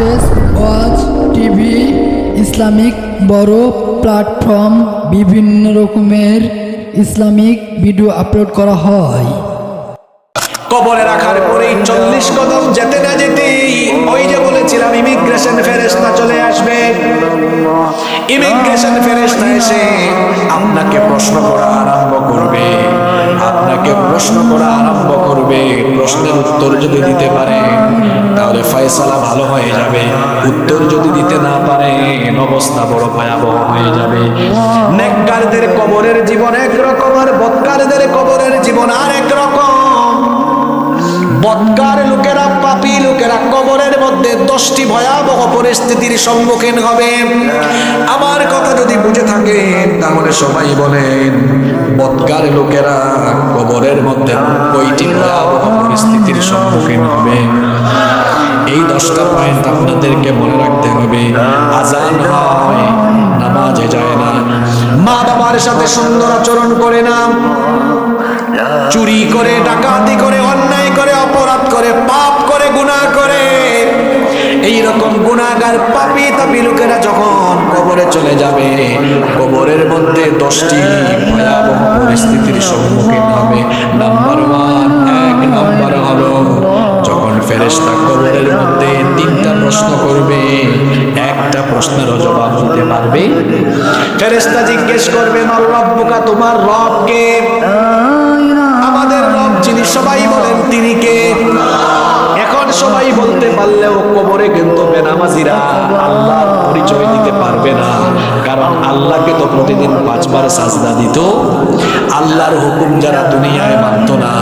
Stage ওয়াজ TV Islamic বড় platform বিভিন্ন রকমের ইসলামিক ভিডিও আপলোড করা হয়। কবরে রাখার পরেই চল্লিশ কদম যেতে না যেতেই ওই যে বলেছিলাম ইমিগ্রেশন ফেরেস্তা চলে আসবে। ইমিগ্রেশন ফেরেস্তা এসে আপনাকে প্রশ্ন করা আরম্ভ করবে। আপনাকে প্রশ্ন করা আরম্ভ করবে। প্রশ্নের উত্তর যদি দিতে পারে তাহলে ফয়সালা ভালো হয়ে যাবে। উত্তর যদি দিতে না পারে অবস্থা বড় ভয়াবহ হয়ে যাবে। নেককারদের কবরের জীবন একরকম আর বৎকারদের কবরের জীবন আর একরকম। বৎকার লোকেরা, পাপি লোকেরা কবরের মধ্যে দশটি ভয়াবহ পরিস্থিতির সম্মুখীন হবে। বুঝে থাকেন, তাহলে সবাই বলেন বৎকার লোকেরা কবরের মধ্যে কয়টি পরিস্থিতির সম্মুখীন হবে? এই দশটা পয়েন্ট আপনাদেরকে মনে রাখতে হবে। আজান হয়, নামাজে যায় না। মা বাবার সাথে সুন্দর আচরণ করে না। চুরি করে, ডাকাতি করে, অন্যায় করে, অপরাধ করে, পাপ করে, গুনাহ করে। এই রকম গুনাহগার পাপী তাপি লোকেরা যখন কবরে চলে যাবে, কবরের মধ্যে দশটি ভয়াবহ পরিস্থিতির সম্মুখীন হবে। নাম্বার ওয়ান এক নাম্বার হলো, যখন ফেরেস্তা কবরের মধ্যে তিনটা প্রশ্ন করবে, একটা প্রশ্নেরও জবাব দিতে পারবে। ফেরেশতা জিজ্ঞেস করবে মার রব্বুকা, তোমার রবকে বলতে পারলেও কবরে কিন্তু বেনামাজিরা আল্লাহ পরিচয় দিতে পারবে না। কারণ আল্লাহকে তো প্রতিদিন পাঁচবার সাজদা দিত। আল্লাহর হুকুম যারা দুনিয়ায় মানত না,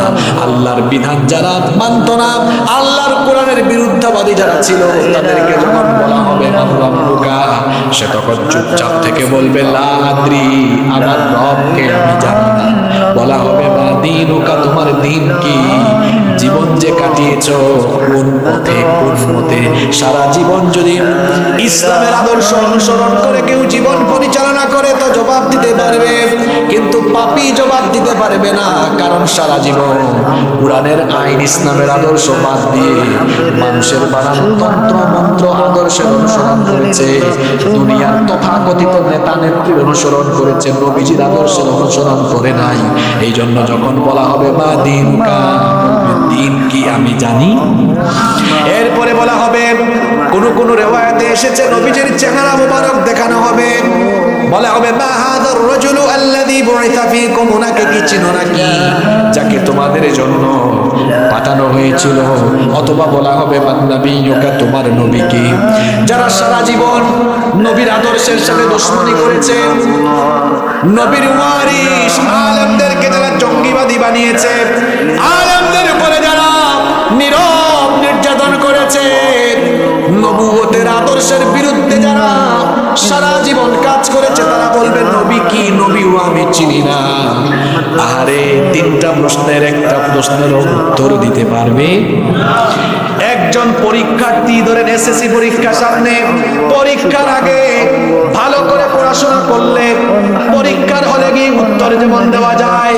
আল্লাহর বিধান যারা মানত না, আল্লাহর কোরআনের বিরুদ্ধবাদী যারা ছিল, তাদেরকে যখন বলা হবে রব্বুকা সে তখন চুপচাপ থেকে বলবে, লা আদ্রি, আমার রবকে আমি জানি না। বলা হবে, মা দিন ওকা তোমার দিন কি? জীবন যে কাটিয়েছ কোন পথে কোন মতে সারা জীবন যদি ইসলামের আদর্শ অনুসরণ করে, কেউ জীবন পরিচালনা করে, তো জবাব দিতে পারবে। কিন্তু পাপি জবাব দিতে পারবে না, কারণ সারা জীবন কোরআনের আইন ইসলামের আদর্শ বাদ দিয়ে মানুষের বানানো তন্ত্র, মন্ত্র, আদর্শের অনুসরণ করেছে। দুনিয়ার তথাকথিত নেতা নেত্রীর অনুসরণ করেছে, নবীজির আদর্শের অনুসরণ করে নাই। এই জন্য যখন বলা হবে, মা দিন দিন কি আমি জানি? এরপরে বলা হবে, কোন কোন রেওয়ায়তে এসেছে নবীজির চেহারা মুবারক দেখানো হবে। বলা হবে রাজুলু বুইসা উনাকে কি চিনো নাকি? যাকে তোমাদের জন্য পাঠানো হয়েছিল। অথবা বলা হবে মান্নাবিয়ুকা তোমার নবীকে। যারা সারা জীবন নবীর আদর্শের সাথে করেছে, নবীর ওয়ারিস আলেমদেরকে যারা জঙ্গিবাদী বানিয়েছে আলেমদের নবীও আমি চিনি না। আরে তিনটা প্রশ্নের একটা প্রশ্নের উত্তর দিতে পারবে। একজন পরীক্ষার্থী ধরেন এসএসসি পরীক্ষা সামনে, পরীক্ষার আগে ভালো করে পড়াশোনা করলে পরীক্ষার হলে গিয়ে উত্তর যেমন দেওয়া যায়